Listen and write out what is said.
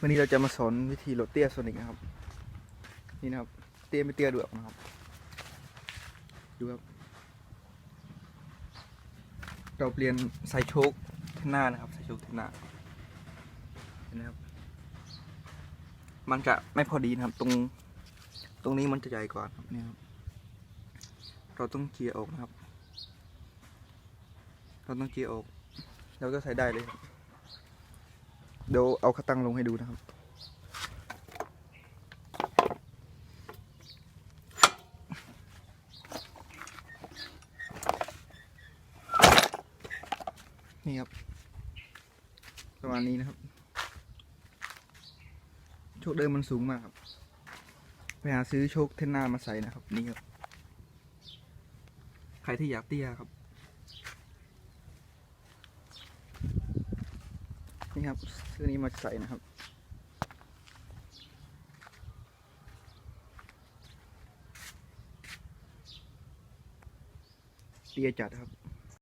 วันนี้เราจะมาสอนวิธีโหลดเตี้ยโซนิกนะครับ นี่นะครับ เตี้ยไม่เตี้ยด้วยนะครับ ดูครับ เราเปลี่ยนใส่โชคที่หน้านะครับใส่โชคที่หน้าเห็นไหมครับ มันจะไม่พอดีนะครับ ตรงตรงนี้มันจะใหญ่กว่าครับนี่ครับ เราต้องเจียร์ออกนะครับ เราต้องเจียร์ออกแล้วก็ใส่ได้เลยครับ เดี๋ยวเอาขาตั้งลงให้ดูนะครับ นี่ครับ ประมาณนี้นะครับ โชคเดิมมันสูงมากครับ ไปหาซื้อโชคเทนนามาใส่นะครับ นี่ครับ ใครที่อยากเตี้ยครับ นี่ครับซื้อนี้มาใส่นะครับ เตี้ยจัดครับ